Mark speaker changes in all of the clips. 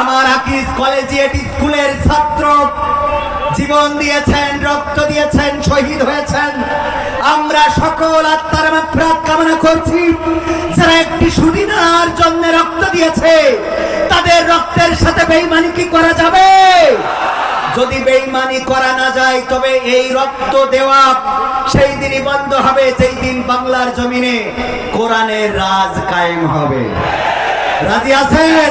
Speaker 1: আমার আকিস কলেজিয়েট স্কুলের ছাত্র। জীবন দিয়েছেন, রক্ত দিয়েছেন, শহীদ হয়েছেন। আমরা সকল আত্মার মাত্রাত কামনা করছি। যারা একটি সুদিনার জন্য রক্ত দিয়েছে, তাদের রক্তের সাথে বেইমানি কি করা যাবে? যদি বেইমানি করা না যায়, তবে এই রক্ত দেওয়া সেই দিনই বন্ধ হবে, যেই দিন বাংলার জমিনে কোরআনের রাজ কায়েম হবে। রাজি আছেন?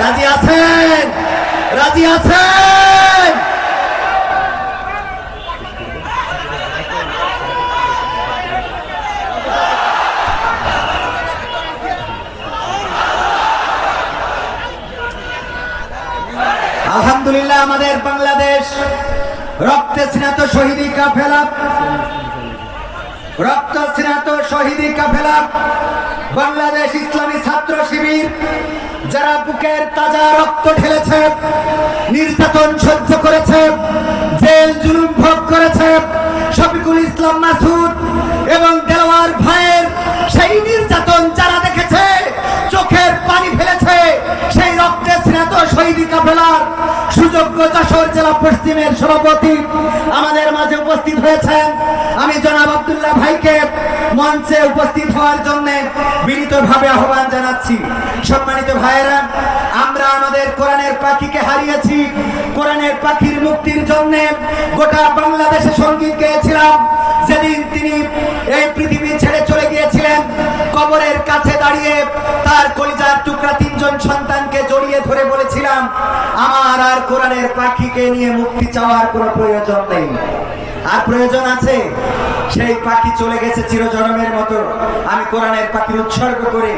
Speaker 1: রাজি আছেন? রাজি আছেন? আলহামদুলিল্লাহ, আমাদের বাংলাদেশ রক্তে স্নাত শহীদি কাফেলা। রক্ত স্নাত শহীদি কাফেলা। বাংলাদেশ ইসলামী ছাত্র শিবির যারা বুকের তাজা রক্ত ঢেলেছে নির্যাতন সহ্য করেছে, জেল জুলুম ভোগ করেছে, শফিকুল ইসলাম মাসুদ এবং দেওয়ার ভাইয়ের সেই নির্যাতন যারা দেখেছে, চোখের পানি ফেলেছে, সেই রক্তে স্নাত শহীদ কাফেলার সুযোগ্য যশোর জেলা পশ্চিমের সভাপতি আমাদের মাঝে উপস্থিত হয়েছেন। আমি জনাব আব্দুল্লাহ ভাইকে মঞ্চে উপস্থিত হওয়ার জন্য বিনীতভাবে আহ্বান জানাচ্ছি। সম্মানিত ভাইয়েরা, আমরা আমাদের কোরআনের পাখিকে হারিয়েছি। কোরআনের পাখির মুক্তির জন্য গোটা বাংলাদেশে সংগীত গেয়েছিলাম যেদিন তিনি এই পৃথিবী ছেড়ে চলে গিয়েছিলেন, কবরের কাছে দাঁড়িয়ে তার কলিজার টুকরা পাখিকে নিয়ে মুক্তি চাওয়ার কোনো প্রয়োজন নেই। আর প্রয়োজন আছে? সেই পাখি চলে গেছে চিরজনমের মতো। আমি কোরআনের পাখির উৎসর্গ করে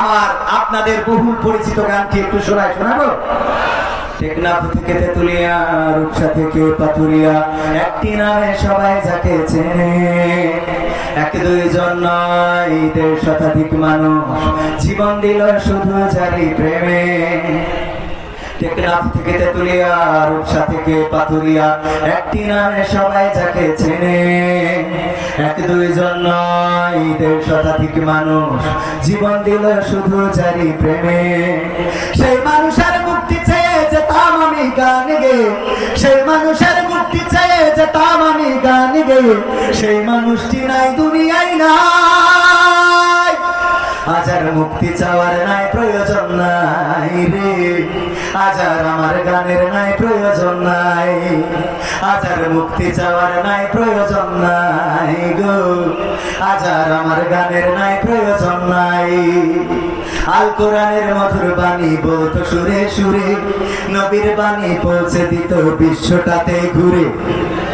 Speaker 1: আমার আপনাদের বহুল পরিচিত গানটি একটু শোনায় শোনাবো? টেকনাফ থেকে তেতুলিয়া, রূপসা থেকে একটি নামে সবাই যাকে চেনে এক দুইজন নয়, দেড় শতাধিক মানুষ। জীবন দিল শুধু জারি প্রেমে। থেকে তেতুলিয়া রূপসা থেকে একটি নামে সবাই যাকে চেনে। এক দুইজন নয়, দেড় শতাধিক মানুষ। জীবন দিল শুধু জারি প্রেমে। সেই মানুষের মুক্তি চেয়ে যেতাম আমি গান গে। সেই মানুষের মুক্তি চেয়ে যেতাম আমি গান গে। সেই মানুষটি নাই দুনিয়ায় নাই। আজার মুক্তি চাওয়ার নাই, প্রয়োজন নাই রে। আজার আমার গানের নাই, প্রয়োজন নাই। আজার মুক্তি চাওয়ার নাই, প্রয়োজন নাই গো। আজার আমার গানের নাই, প্রয়োজন নাই। আল কোরআনের মধুর বাণী বলতো সুরে সুরে, নবীর বাণী পৌঁছে দিত বিশ্বটাতে ঘুরে।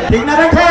Speaker 1: ঠিক না বেঠে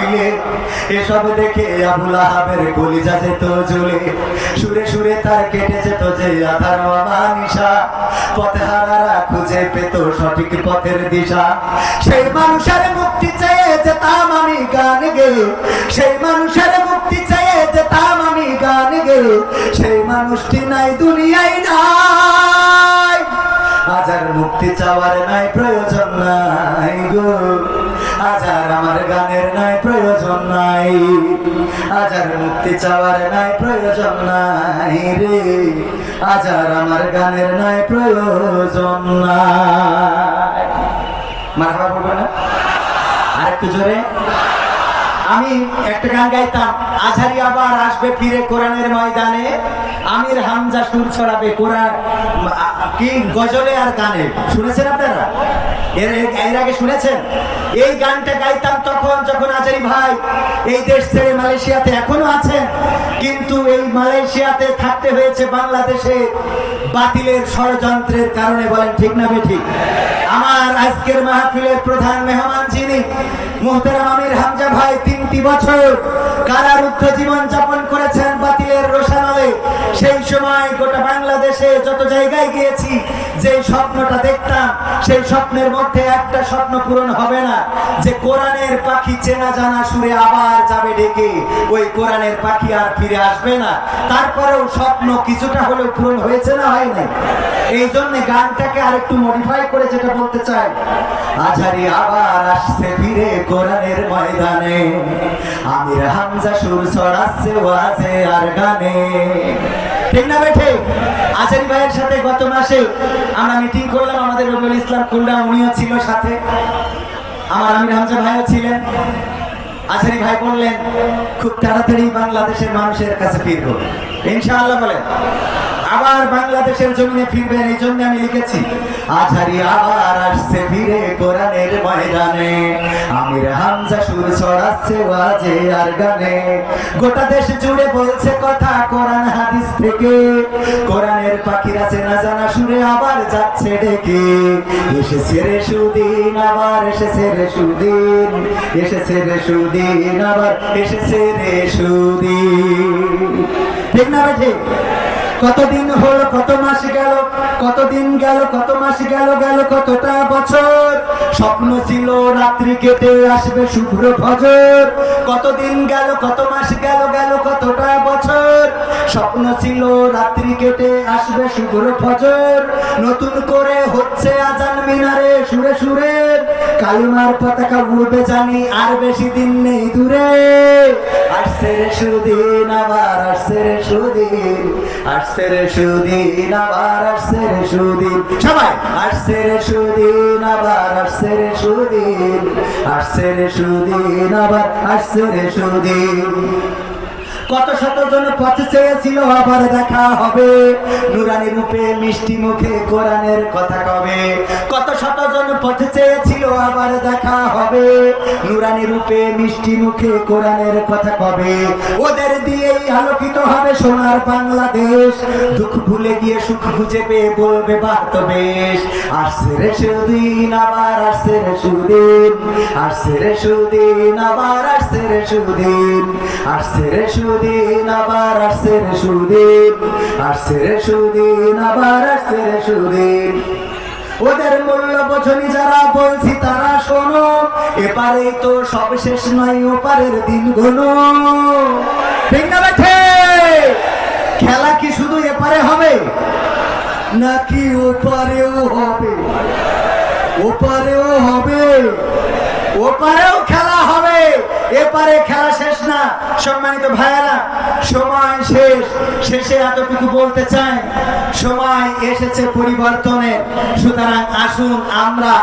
Speaker 1: মাহাপিলে এসব দেখে আবুল আহাবের কলিজা যেত জ্বলে। সুরে সুরে তার কেটে যেত যে আধার মানিসা পথে হারারা খুঁজে পেত সঠিক পথের দিশা। সেই মানুষের মুক্তি চেয়ে যেতাম আমি গান গে সেই মানুষের মুক্তি চেয়ে যেতাম আমি গান গে সেই মানুষটি নাই দুনিয়ায় নাই। আজার মুক্তি চাওয়ার নাই প্রয়োজন আজ আর মুক্তি চাওয়ার নাই প্রয়োজন নাই রে। আজার আমার গানের নাই প্রয়োজন নাই। মারা বলবে না? আরেকটু জোরে। আমি একটা গান গাইতাম আঝারি আবার আসবে ফিরে কোরআনের ময়দানে। আমির হামজা সুর ছড়াবে কোরআন, কি গজলে আর গানে। শুনেছেন আপনারা? এর এর আগে শুনেছেন? এই গানটা গাইতাম তখন যখন আজারি ভাই এই দেশ ছেড়ে মালয়েশিয়াতে এখনও আছেন, কিন্তু এই মালয়েশিয়াতে থাকতে হয়েছে বাংলাদেশে বাতিলের ষড়যন্ত্রের কারণে, বলেন ঠিক না ঠিক আমার আজকের মাহফিলের প্রধান মেহমান যিনি, মোহতারাম আমির হামজা ভাই তিনটি বছর কারারুদ্ধ জীবন যাপন করেছেন বাতিলের রোশানলে। সেই সময় গোটা বাংলাদেশে যত জায়গায় গিয়েছি যে স্বপ্নটা দেখতাম, সেই স্বপ্নের মধ্যে একটা স্বপ্ন পূরণ হবে না। যে কোরআনের পাখি চেনা জানা সুরে আবার যাবে ডেকে, ওই কোরআনের পাখি আর ফিরে আসবে না। তারপরেও স্বপ্ন কিছুটা হলেও পূরণ হয়েছে না হয় নাই? এই জন্য গানটাকে আর একটু মডিফাই করে যেটা বলতে চাই। আঝারি আবার আসছে ফিরে কোরআনের ময়দানে। আমির হামজা সুর ছড়াচ্ছে ওয়াজে আর গানে। ঠিক না আচারি ভাইয়ের সাথে গত মাসে আমরা মিটিং করলাম, আমাদের রবিউল ইসলাম কুলডা উনিও ছিল সাথে। আমার আমির হামজা ভাইও ছিলেন। আচারি ভাই বললেন, খুব তাড়াতাড়ি বাংলাদেশের মানুষের কাছে ফিরবো। ইনশাআল্লাহ বলেন। আবার বাংলাদেশের জমিনে ফিরবেন, এই জন্য আমি লিখেছি, আঝারি আবার আসছে ফিরে কোরআনের ময়দানে। আমির হামজা সুর ছড়াচ্ছে ওয়াজে আর গানে। গোটা দেশ জুড়ে বলছে কথা কোরআন হাদিস থেকে। কোরআনের পাখিরা চেনা জানা সুরে আবার যাচ্ছে ডেকে। এসেছে রে সুদিন, আবার এসেছে রে সুদিন। এসেছে রে সুদিন, আবার এসেছে রে সুদিন। ঠিক না ঠিক কতদিন হলো, কত মাস গেল, কতদিন গেল, কত মাস গেল গেল কতটা বছর? স্বপ্ন ছিল রাত্রি কেটে আসবে শুভ্র ফজর। কতদিন গেল, কত মাস গেল গেল কতটা বছর? স্বপ্ন ছিল রাত্রি কেটে আসবে শুভ্র ফজর। নতুন করে হচ্ছে আজান মিনারে সুরে সুরে। কালিমার পতাকা উড়বে জানি, আর বেশি দিন নেই দূরে। আসছে রে সুদিন, আবার আসছে রে সুদিন, আসছে রে সুদিন, আবার আসছে রে সুদিন। সবাই, আসছে রে সুদিন, আবার আসছে রে সুদিন, আসছে রে সুদিন, আবার আসছে রে সুদিন। কত শত জন পথ চেয়েছিল আবার দেখা হবে। নুরানি রূপে মিষ্টি মুখে কোরআনের কথা কবে? কত শত জন পথ চেয়েছিল আবার দেখা হবে। নুরানি রূপে মিষ্টি মুখে কোরআনের কথা কবে? ওদের দিয়েই আলোকিত হবে সোনার বাংলাদেশ। দুঃখ ভুলে গিয়ে সুখ খুঁজে পেয়ে বলবে বার্ত বেশ আসছে রে সুদিন, আবার আসছে রে সুদিন। আসছে রে সুদিন, আবার আসছে রে সুদিন। আসছে রে সুদিন, আবার আসছে রে সুদিন। আসছে রে সুদিন, আবার আসছে রে সুদিন। ওদের মূল্য বোঝনি যারা বলছি তারা শোনো এপারে তো সব শেষ নয়, ওপারের দিন ঘন ঠিক না বেঠে খেলা কি শুধু এপারে হবে নাকি ওপারেও হবে? ওপারেও হবে। ওপারেও খেলা হবে। এপারে খেলা শেষ না। সম্মানিত ভাইয়েরা, সময় শেষ। শেষে এতটুকু বলতে চাই, সময় এসেছে পরিবর্তনের। সুতরাং আসুন আমরা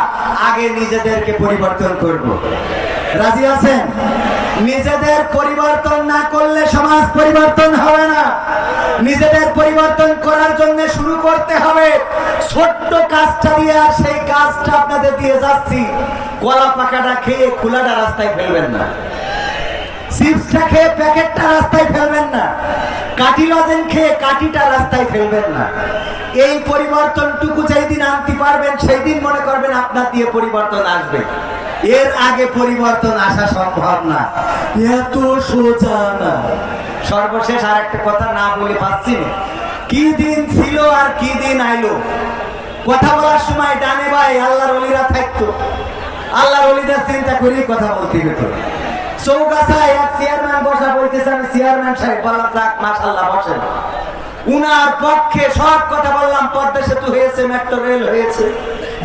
Speaker 1: আগে নিজেদেরকে পরিবর্তন করব। রাজি আছেন? নিজেদের পরিবর্তন না করলে সমাজ পরিবর্তন হবে না। নিজেদের পরিবর্তন করার জন্য শুরু করতে হবে। ছোট্ট কাজটা দিয়ে আর সেই কাজটা আপনাদের দিয়ে যাচ্ছি। কলা পাকাটা খেয়ে খোলাটা রাস্তায় ফেলবেন না। চিপসটা খেয়ে প্যাকেটটা রাস্তায় ফেলবেন না। কাটি লজেন খেয়ে কাটিটা রাস্তায় ফেলবেন না। এই পরিবর্তনটুকু যেই দিন আনতে পারবেন, সেই দিন মনে করবেন আপনার দিয়ে পরিবর্তন আসবে। এর আগে পরিবর্তন আসা সম্ভব না। এত সোজা না। সর্বশেষ আর একটা কথা না বলে পাচ্ছি না। কি দিন ছিল আর কি দিন আইলো? কথা বলার সময় ডানে ভাই আল্লাহর অলিরা থাকতো। আল্লাহর অলিদের চিন্তা করেই কথা বলতে হতো চৌগাছায় এক চেয়ারম্যান বসা বলতেছে, আমি চেয়ারম্যান সাহেব, বললাম, যাক মাশাল্লাহ বসেন। উনার পক্ষে সব কথা বললাম, পদ্মা সেতু হয়েছে মেট্রো রেল হয়েছে।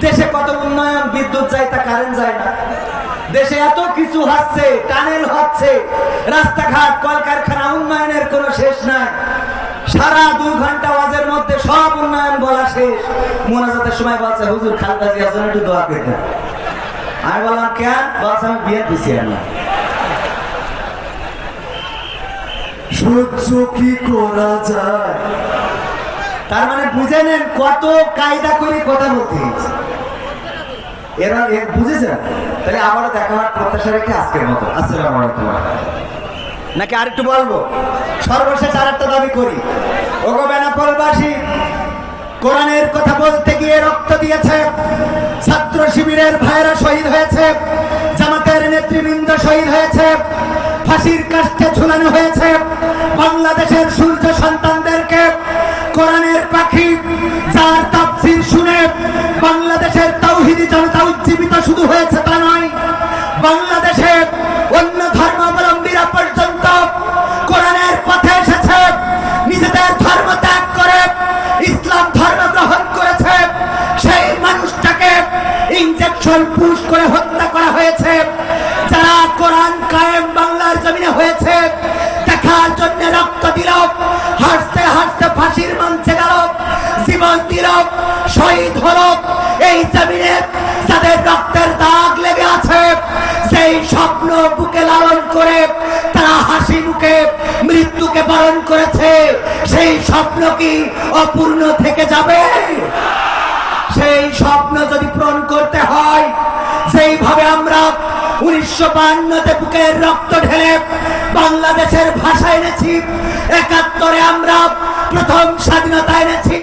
Speaker 1: দেশে কত উন্নয়ন, বিদ্যুৎ যায় তা কারেন্ট যায় না। দেশে এত কিছু হচ্ছে টানেল হচ্ছে, রাস্তাঘাট, কলকারখানা, উন্নয়নের কোনো শেষ নাই। সারা দুই ঘণ্টা ওয়াজের মধ্যে সব উন্নয়ন বলা শেষ। মোনাজাতের সময় বলছে, হুজুর খালদা জিয়ার জন্য একটু দোয়া করতে আমি বললাম, কেন? বলছে, আমি বিয়ে দিছি না
Speaker 2: সহ্য কি করা যায়?
Speaker 1: তার মানে বুঝে নেন কত কায়দা করে কথা বলতে হয়েছে। এরা বুঝেছেন? তাহলে আবারও দেখা হওয়ার প্রত্যাশা রেখে আজকের মতো। আসসালামু আলাইকুম। নাকি আরেকটু বলব? সর্বশেষ আর একটা দাবি করি। ওগো বেনাপোলবাসী কোরআনের কথা বলতে গিয়ে রক্ত দিয়েছে। ছাত্র শিবিরের ভাইরা শহীদ হয়েছে। জামাতের নেতৃবৃন্দ শহীদ হয়েছে। ফাঁসির কাষ্টে ঝুলানো হয়েছে। বাংলাদেশের সূর্য সন্তানদেরকে কোরআনের যার তাফসীর শুনে বাংলাদেশের তাওহিদি জনতা উজ্জীবিত শুধু হয়েছে তা নয়, বাংলাদেশে অন্য ধর্মাবলম্বীরা পর্যন্ত কোরআনের পথে এসেছে, নিজেদের ধর্ম ত্যাগ করে ইসলাম ধর্ম গ্রহণ করেছে। সেই মানুষটাকে ইনজেকশন পুশ করে হত্যা করা হয়েছে। যারা কোরআন কায়েম বাংলার জমিনে হয়েছে, দেখার জন্য রক্ত দিল, হাসতে হাসতে ফাঁসির মঞ্চে জীবন দিল শহীদ হল। এই জমিনে যাদের রক্তের দাগ লেগে আছে, সেই স্বপ্ন বুকে লালন করে তারা হাসি মুখে মৃত্যুকে বরণ করেছে। সেই স্বপ্ন কি অপূর্ণ থেকে যাবে? সেই স্বপ্ন যদি পূরণ করতে হয়, যেইভাবে আমরা উনিশশো বান্নতে বুকের রক্ত ঢেলে বাংলাদেশের ভাষা এনেছি, একাত্তরে আমরা প্রথম স্বাধীনতা এনেছি।